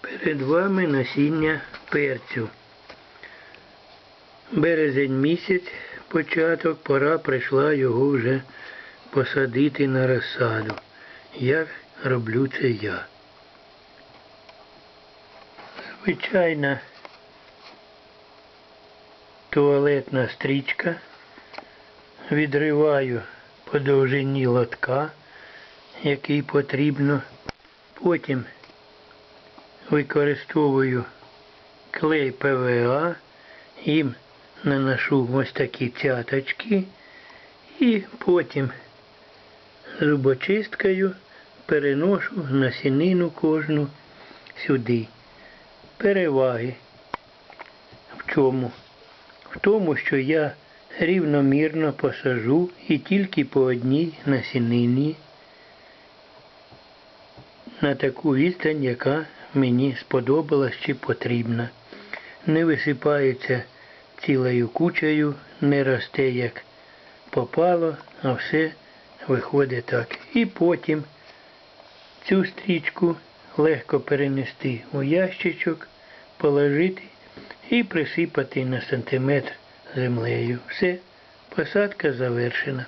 Перед вами насіння перцю. Березень місяць, початок, пора прийшла його вже посадити на розсаду. Як роблю це я. Звичайна туалетна стрічка. Відриваю по довжині лотка, який потрібно. Потім використовую клей ПВА, їм наношу ось такі цяточки і потім зубочисткою переношу насінину кожну сюди. Переваги. В чому? В тому, що я рівномірно посажу і тільки по одній насінині на таку відстань, яка мені сподобалась чи потрібна. Не висипається цілою кучею, не росте як попало, а все виходить так. І потім цю стрічку легко перенести у ящичок, положити і присипати на сантиметр землею. Все, посадка завершена.